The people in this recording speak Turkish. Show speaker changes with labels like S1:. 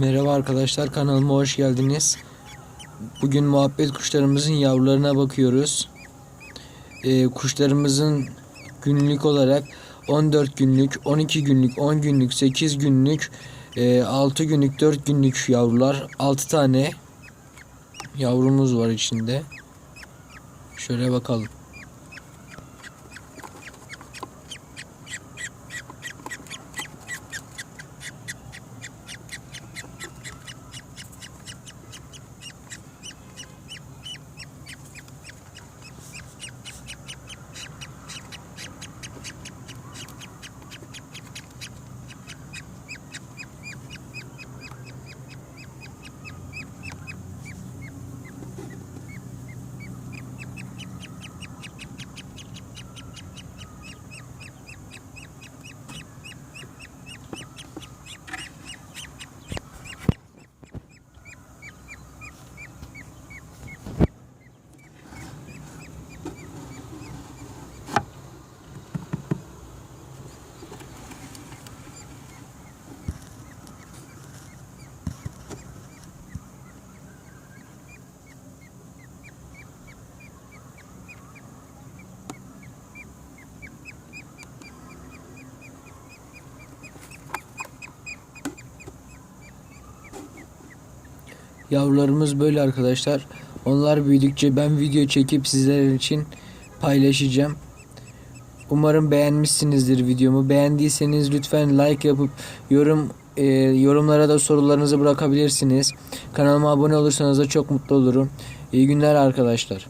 S1: Merhaba arkadaşlar kanalıma hoş geldiniz. Bugün muhabbet kuşlarımızın yavrularına bakıyoruz. Ee, kuşlarımızın günlük olarak 14 günlük, 12 günlük, 10 günlük, 8 günlük, e, 6 günlük, 4 günlük yavrular. 6 tane yavrumuz var içinde. Şöyle bakalım. Yavrularımız böyle arkadaşlar. Onlar büyüdükçe ben video çekip sizler için paylaşacağım. Umarım beğenmişsinizdir videomu. Beğendiyseniz lütfen like yapıp yorum e, yorumlara da sorularınızı bırakabilirsiniz. Kanalıma abone olursanız da çok mutlu olurum. İyi günler arkadaşlar.